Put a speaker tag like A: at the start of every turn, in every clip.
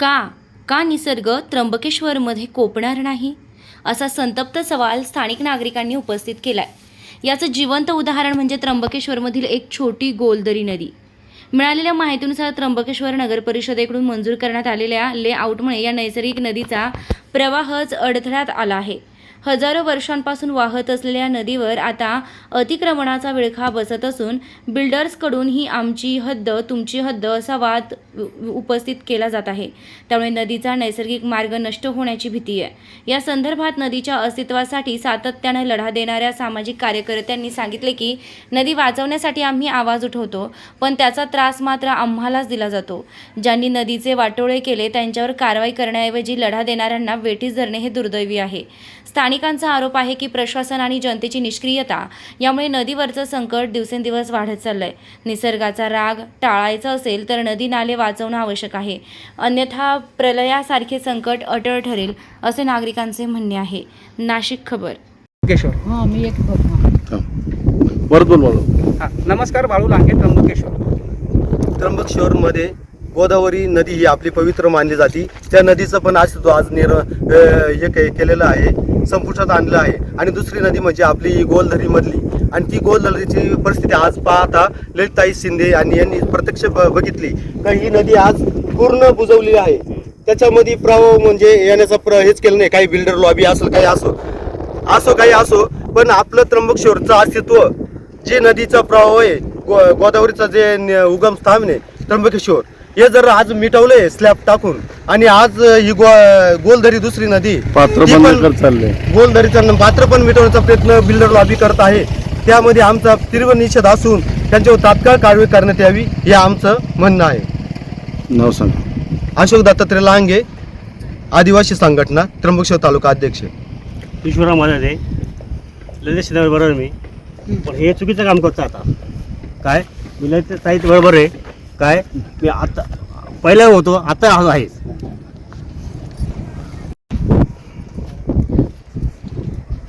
A: का? का निसर्ग त्र्यंबकेश्वरमध्ये कोपणार नाही? असा संतप्त सवाल स्थानिक नागरिकांनी उपस्थित केला आहे याचं जिवंत उदाहरण म्हणजे त्र्यंबकेश्वरमधील एक छोटी गोलदरी नदी. मिळालेल्या माहितीनुसार त्र्यंबकेश्वर नगर परिषदेकडून मंजूर करण्यात आलेल्या लेआउटमुळे या नैसर्गिक नदीचा प्रवाहच अडथळ्यात आला आहे. हजारो वर्षांपासून वाहत असलेल्या नदीवर आता अतिक्रमणाचा विळखा बसत असून बिल्डर्सकडून ही आमची हद्द तुमची हद्द असा वाद उपस्थित केला जात आहे. त्यामुळे नदीचा नैसर्गिक मार्ग नष्ट होण्याची भीती आहे. या संदर्भात नदीच्या अस्तित्वासाठी सातत्याने लढा देणाऱ्या सामाजिक कार्यकर्त्यांनी सांगितले की नदी वाचवण्यासाठी आम्ही आवाज उठवतो पण त्याचा त्रास मात्र आम्हालाच दिला जातो. ज्यांनी नदीचे वाटोळे केले त्यांच्यावर कारवाई करण्याऐवजी लढा देणाऱ्यांना वेठीस धरणे हे दुर्दैवी आहे. स्थानिकांचा आरोप आहे की प्रशासन आणि जनतेची निष्क्रियता यामुळे नदीवरचं संकट दिवसेंदिवस वाढत चाललंय. निसर्गाचा राग टाळायचा असेल तर नदी नाले वाचवणं आवश्यक आहे. अन्यथा प्रलयासारखे संकट अटळ ठरेल असे नागरिकांचे म्हणणे आहे. नाशिक खबर.
B: हां मी एक
C: परत बोल
D: हा, नमस्कार बाळू लांगे त्र्यंबकेश्वर
C: त्र्यंबकेश्वरमध्ये गोदावरी नदी ही आपली पवित्र मानली जाते. त्या नदीचं पण आज निर अ, हे के- केलेलं आहे. संपुष्टात आणलं आहे. आणि दुसरी नदी म्हणजे आपली गोलधरीमधली गोलधरी मधली. आणि ती गोलधरीची परिस्थिती आज पाहता ललिताई शिंदे आणि यांनी प्रत्यक्ष बघितली. का ही नदी आज पूर्ण बुजवली आहे. त्याच्यामध्ये प्रवाह म्हणजे येण्याचा प्र हेच केलं नाही. काही बिल्डर लॉबी असो काही असो. असो काही असो. पण आपलं त्र्यंबकेश्वरचं अस्तित्व जे नदीचा प्रवाह आहे गो गोदावरीचं जे उगम स्थान आहे त्र्यंबकेश्वर हे जर आज मिटवलंय स्लॅब टाकून आणि आज ही गो गोलधरी दुसरी नदी
E: पात्र
C: ती
E: बंद
C: पण
E: करत
C: गोलधरीचं पात्र पण मिटवण्याचा प्रयत्न बिल्डर लॉबी करत आहे. त्यामध्ये आमचा तीव्र निषेध असून त्यांच्यावर तात्काळ कारवाई करण्यात यावी हे आमचं म्हणणं आहे.
E: नाव सांग.
C: अशोक दत्तात्रय लांगे आदिवासी संघटना त्र्यंबकेश्वर तालुका अध्यक्ष.
F: ईश्वरा माझा ते ललित शिंदे बरोबर मी. पण हे चुकीचं काम करतो आता. काय? मी ललित साहित्य बरोबर आहे. काय? मी आता पहिला होतो आता आहेच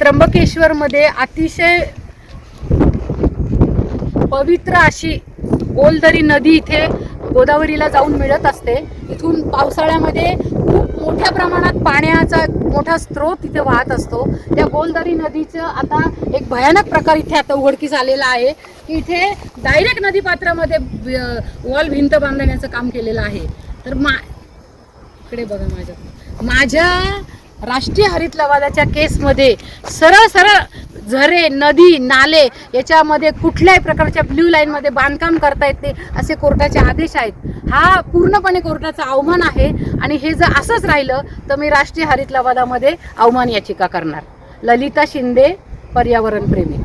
B: त्र्यंबकेश्वरमध्ये अतिशय पवित्र अशी गोलदरी नदी इथे गोदावरीला जाऊन मिळत असते. इथून पावसाळ्यामध्ये खूप मोठ्या प्रमाणात पाण्याचा मोठा स्रोत इथे वाहत असतो. त्या गोलदरी नदीचं आता एक भयानक प्रकार इथे आता उघडकीस आलेला आहे की इथे डायरेक्ट नदीपात्रामध्ये वॉल भिंत बांधण्याचं काम केलेलं आहे. तर मा इकडे बघा माझ्या माझ्या राष्ट्रीय हरित लवादाच्या केसमध्ये सरळ सरळ झरे नदी नाले याच्यामध्ये कुठल्याही प्रकारच्या ब्ल्यू लाईनमध्ये बांधकाम करता येत नाही असे कोर्टाचे आदेश आहेत. हा पूर्णपणे कोर्टाचा अवमान आहे आणि हे जर असंच राहिलं तर मी राष्ट्रीय हरित लवादामध्ये अवमान याचिका करणार. ललिता शिंदे पर्यावरण प्रेमी.